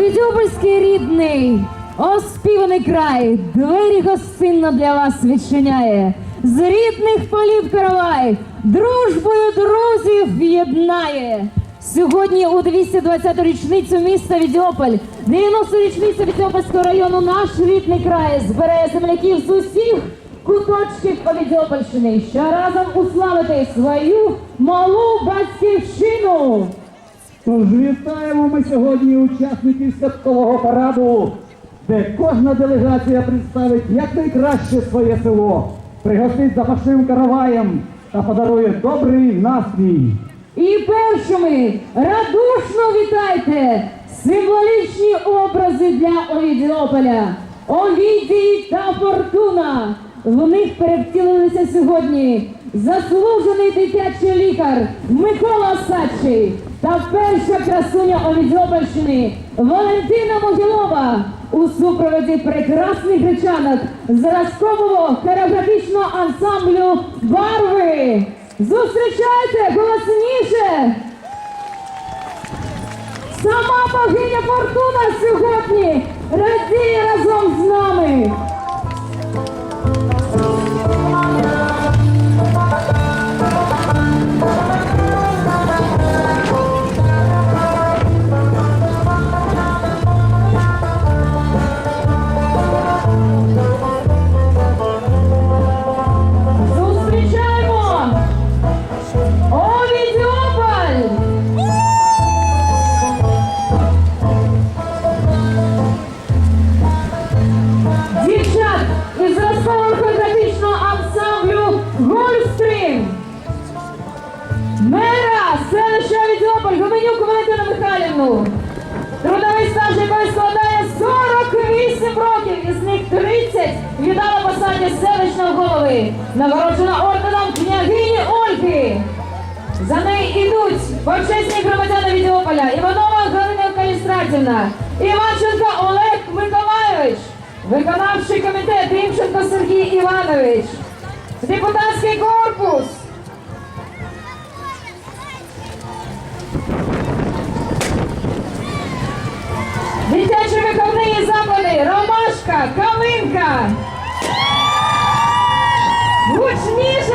Овідьопольський рідний, оспіваний край, двері гостинно для вас відчиняє. З рідних полів каравай, дружбою друзів єднає. Сьогодні у 220-ту річницю міста Відьополь, 90-ту річницю Відьопольського району наш рідний край збере земляків з усіх куточків Овідьопольщини, що разом уславити свою малу батьківщину. Вітаємо ми сьогодні учасників святкового параду, де кожна делегація представить якнайкраще своє село, пригостить запашним караваєм та подарує добрий настрій. І першими радушно вітайте символічні образи для Овідіополя. Овідій та Фортуна. В них перевтілилися сьогодні заслужений дитячий лікар Микола Садчий та перша красуня Овідіопольщини Валентина Могилова у супроводі прекрасних гречанок зразкового хореографічного ансамблю Барви. Зустрічайте голосніше! Сама богиня Фортуна сьогодні радіє разом з нами. Почесні громадяни Відьополя, Іванова Галина Калістратівна, Іванченко Олег Миколайович, виконавчий комітет Римченко Сергій Іванович, депутатський корпус. Дитячі виховні заклади, Ромашка, Калинка. Гучніше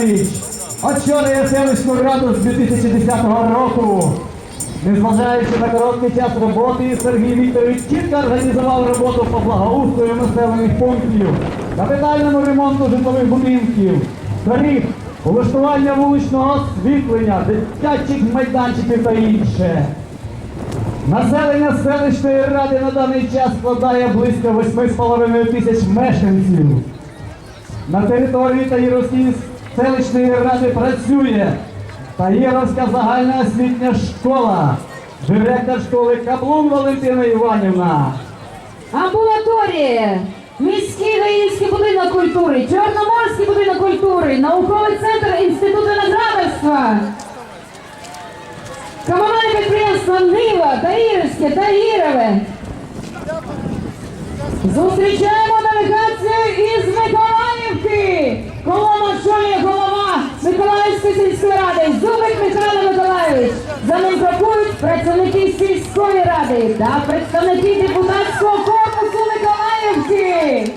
Вікторович очолює селищну раду з 2010 року. Незважаючи на короткий час роботи, Сергій Вікторович чітко організував роботу по благоустрою населених пунктів, капітальному ремонту житлових будинків, доріг, улаштування вуличного освітлення, дитячих майданчиків та інше. Населення селищної ради на даний час складає близько 8,5 тисяч мешканців. На території Таїровської селищної ради працює Таїровська загальна освітня школа, директор школи Каблун Валентина Іванівна. Амбулаторія, міський Гаївський будинок культури, Чорноморський будинок культури, науковий центр Інституту надградарства. Комунальне підприємство Нива, Таїрівське, Таїрове. Зустрічаємо делегацію із Миколаївки. Колона очолює голова Миколаївської сільської ради Зубик Михайло Миколаївич. За ним крокують працівники сільської ради та представники депутатського корпусу Миколаївки.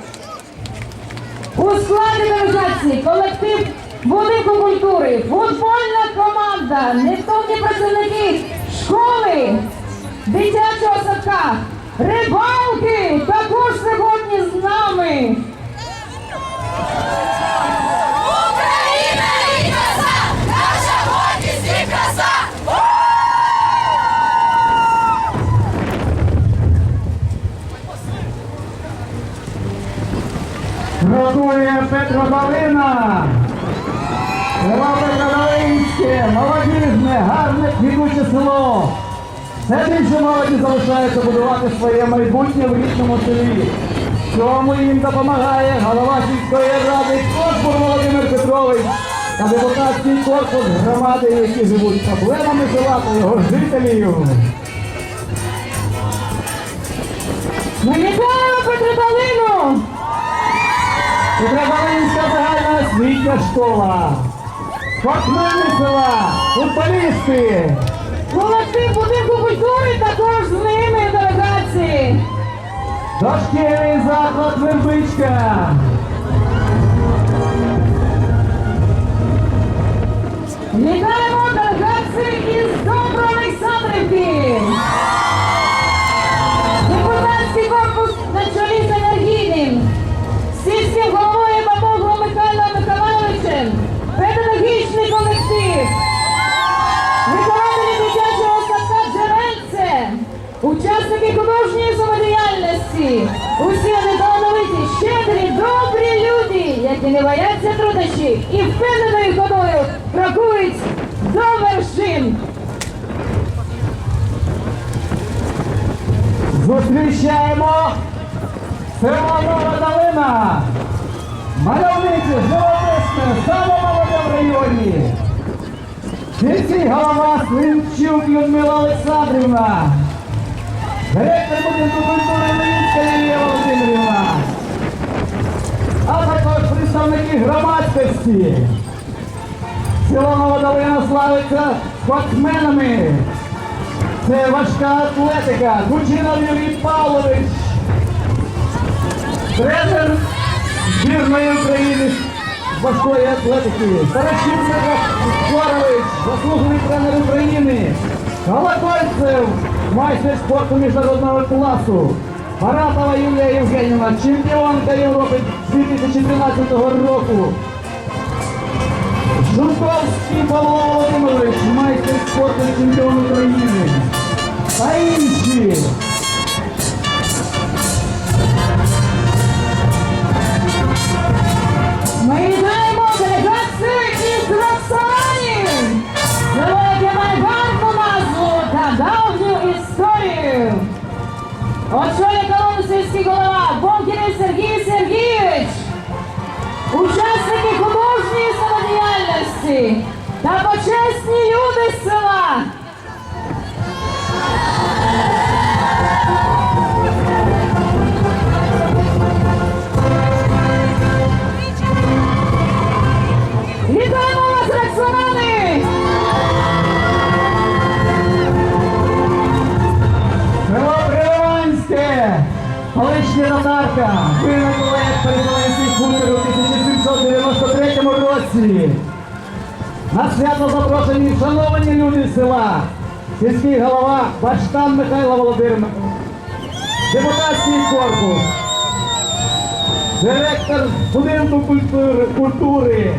У складі делегації колектив будинку культури, футбольна команда, невтомні працівники школи, дитячого садка, рибалки також сьогодні з нами. Рятує Петро Галина. Село Петровинське, молодіжне, гарне квітуче село. Все більше молоді залишається будувати своє майбутнє в рідному селі. В Цьому їм допомагає голова сільської ради Кошбур Володимир Петрович та депутатський корпус громади, які живуть проблемами села та його жителів. Ми вітаємо Петродолину! Петропавлівська загальна освітня школа. Спортсмени села, футболісти. Колектив будинку культури також з ними делегації. Дошкільний заклад Вербичка. Вітаємо делегацію із Добро Олександрівки. Самодіяльності. Усі вони талановиті, щедрі, добрі люди, які не бояться труднощів і впевненою ходою крокують до вершин. Зустрічаємо село Нова Долина. Мальовниче, живописне, саме молоде районі. Сільський голова Свинчук Людмила Олександрівна. Директор будинку культури Левінська Лілія Володимирівна. А також представники громадськості. Село Нова Долина славиться спортсменами. Це важка атлетика. Кучинов Юрій Павлович. Тренер збірної України важкої атлетики. Таращук Петро заслужений тренер України. Колокольцев, майстер спорту міжнародного класу. Маратова Юлія Євгенівна, чемпіонка Європи 2013 року. Жуковський Павло Володимирович, майстер спорту чемпіон України. Та інші. Очолює колону сільський голова, Бонкіний Сергій Сергійович, учасники художньої самодіяльності та почесні люди з села. Колишня Татарка! Виникло як у 1793 році. На свято запрошені шановані люди села, сільський голова Баштан Михайло Володимирович, депутатський корпус, директор будинку культури, культури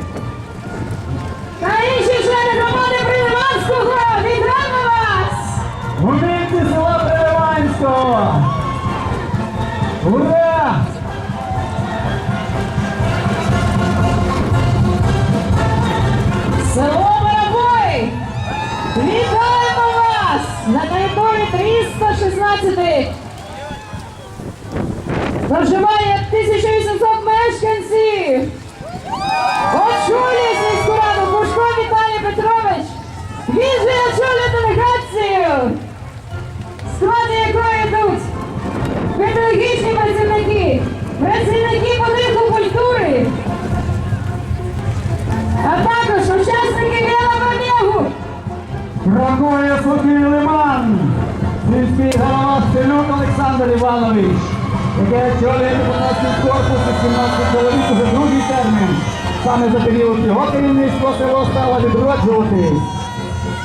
Та інші члени громади Приливанського! Вітаємо вас! Губинці села Переливанського! Ура! Село Воробой! Вітаємо вас на території 316 проживає 1800 мешканців. Очолює сільську раду Пушко Віталій Петрович. Він же очолює делегацію, в складі якої йдуть педагогічні працівники, працівники Бракує Сокій Лиман! Сільський голова Стелюк Олександр Іванович, який очолює депутатський корпус із 17 чоловік уже другий термін. Саме за період його керівництва село стало відроджуватись.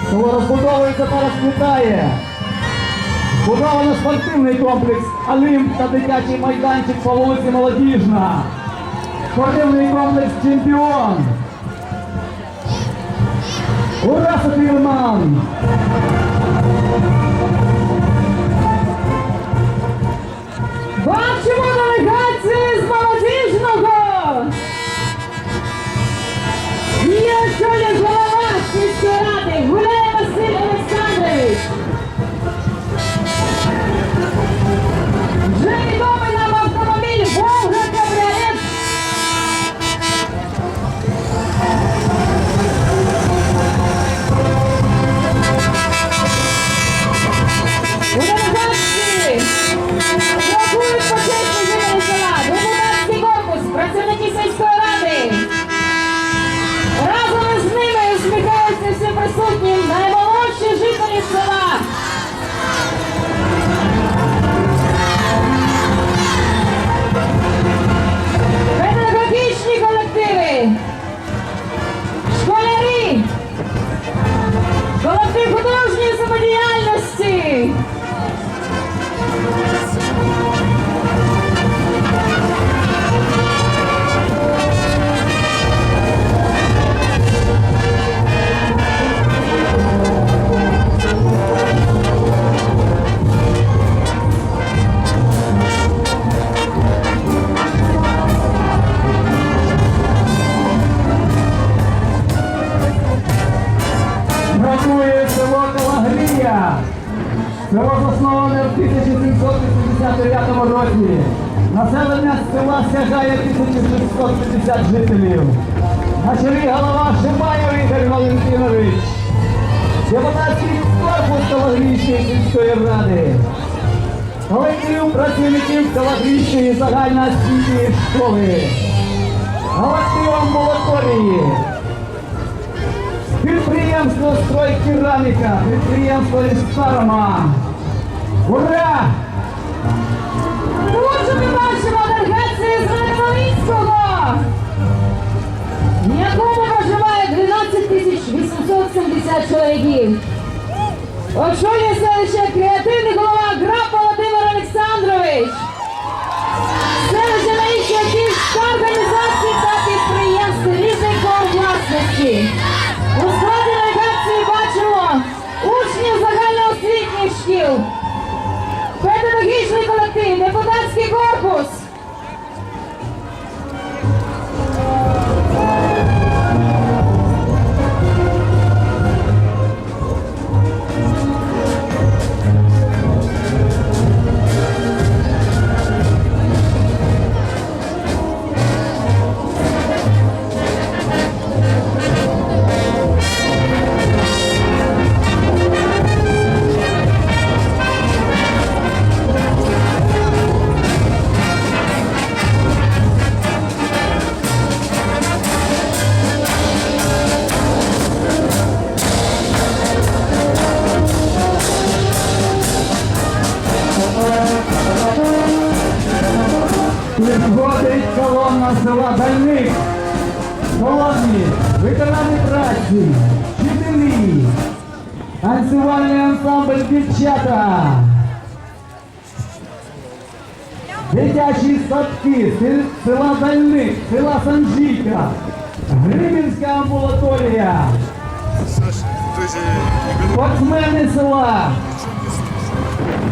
Село розбудовується та розквітає. Будовано спортивний комплекс Олимп та дитячий майданчик по вулиці Молодіжна. Спортивний комплекс Чемпіон. Ура, Софій Лиман! Село засноване в 1789 році. Населення села сягає 1650 жителів. На чолі голова Шибаєв Ігор Валентинович. Депутатський корпус Калагрійської сільської ради. Колектив працівників Калагрійської загальноосвітньої школи. Колектив амбулаторії. «Стройкераміка», підприємство «Лістарма». Ура! Отже, ми бачимо делегацію з Верховинського, в якому проживає 12 тисяч 870 чоловіків. Очолює Дитячі садки села Дальник, села Санжійка, Грибінська амбулаторія, спортсмени села,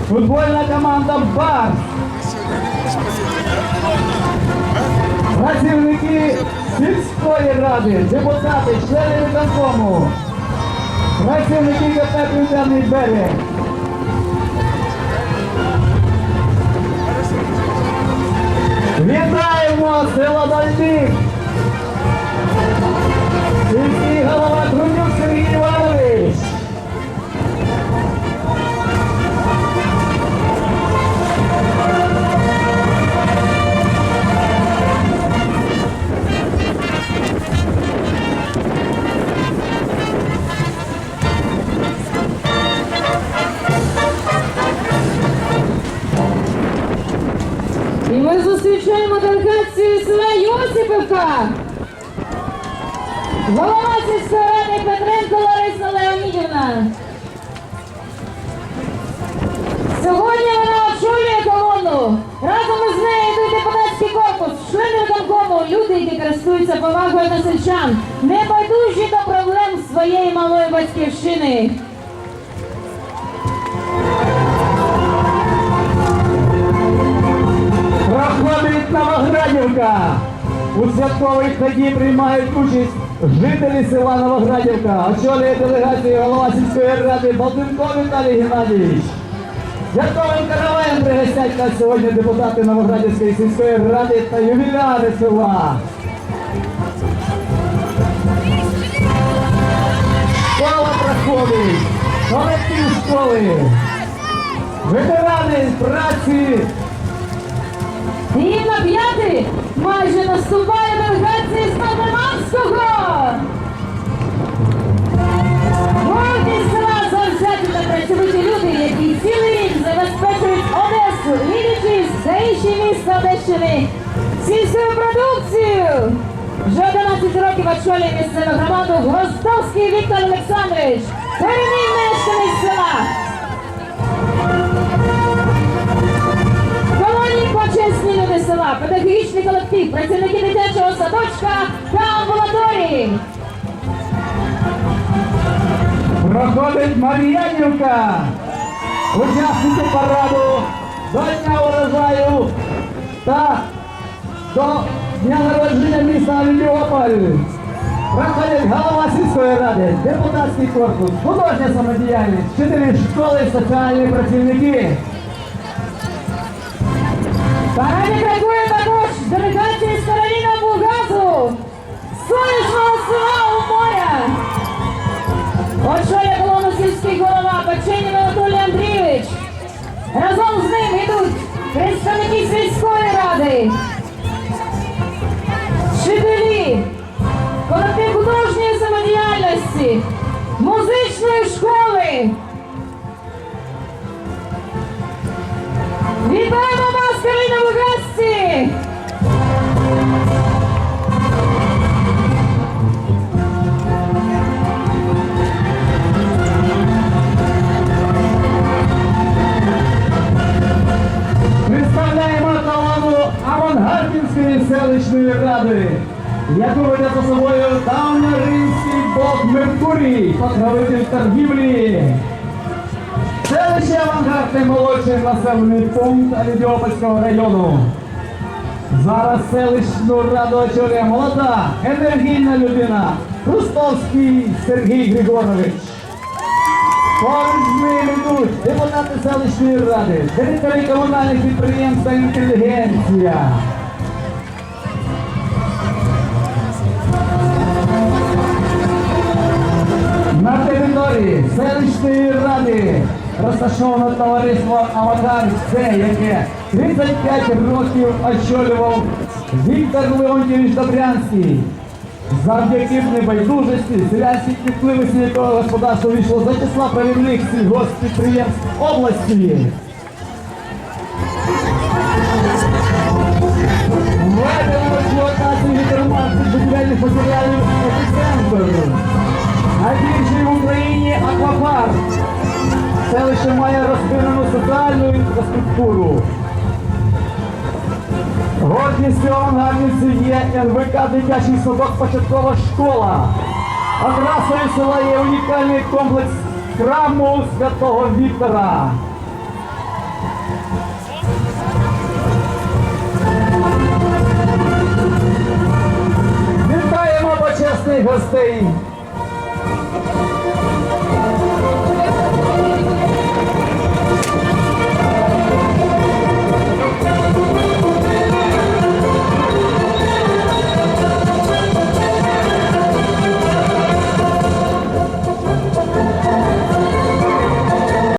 футбольна команда Барс, працівники сільської ради, депутати, члени виконкому, працівники КП Південний берег. Вітаємо сила Дальник! Сільський голова Трунюк своєї батьківщини. Проходить Новоградівка! У святковій ході приймають участь жителі села Новоградівка. Очолює делегацію голова сільської ради Балтенко Віталій Геннадійович. Святковим караваєм пригостять нас сьогодні депутати Новоградівської сільської ради та ювіляри села. Школа колектив школи, ветерани праці, І на п'ятий майже наступає делегація з років очолює місцеву громаду Гростовський Віктор Олександрович, корінний мешканець села. Колонії почесні люди села, педагогічний колектив, працівники дитячого садочка та амбулаторії. Проходить Мар'янівка, учасники параду. До Дня урожаю. Та до дня народження міста Ліополь. Проходять голова сільської ради, депутатський корпус, художня самодіяльність, вчителі школи, соціальні працівники. Параді крокує також делегація з Кароліна Бугазу, сонячного села у моря. Очолює колону сільський голова Печенін Анатолій Андрійович. Разом з ним вас, Карина Лугасці! Представляємо колону Авангардівської селищної ради, яку веде за собою давньоримський бог Меркурій, покровитель торгівлі. Наймолодший населений пункт Авідіопольського району. Зараз селищну раду очолює молода, енергійна людина Рустовський Сергій Григорович. Ним йдуть депутати селищної ради, директори комунальних підприємств та інтелігенція. На території селищної ради Розташоване товариство Аватар Це, яке 35 років очолював Віктор Леонтьович Добрянський. Завдяки небайдужості селянські підпливості якого господарства війшло за числа правівних сільгоспідприємств області. Введено експлуатацію гідромарків будівельних матеріалів епіцентру. Найбільший в Україні аквапарк інфраструктуру. Гордістю авангардівців є НВК дитячий садок початкова школа. Адресою села є унікальний комплекс храму святого Віктора. Вітаємо почесних гостей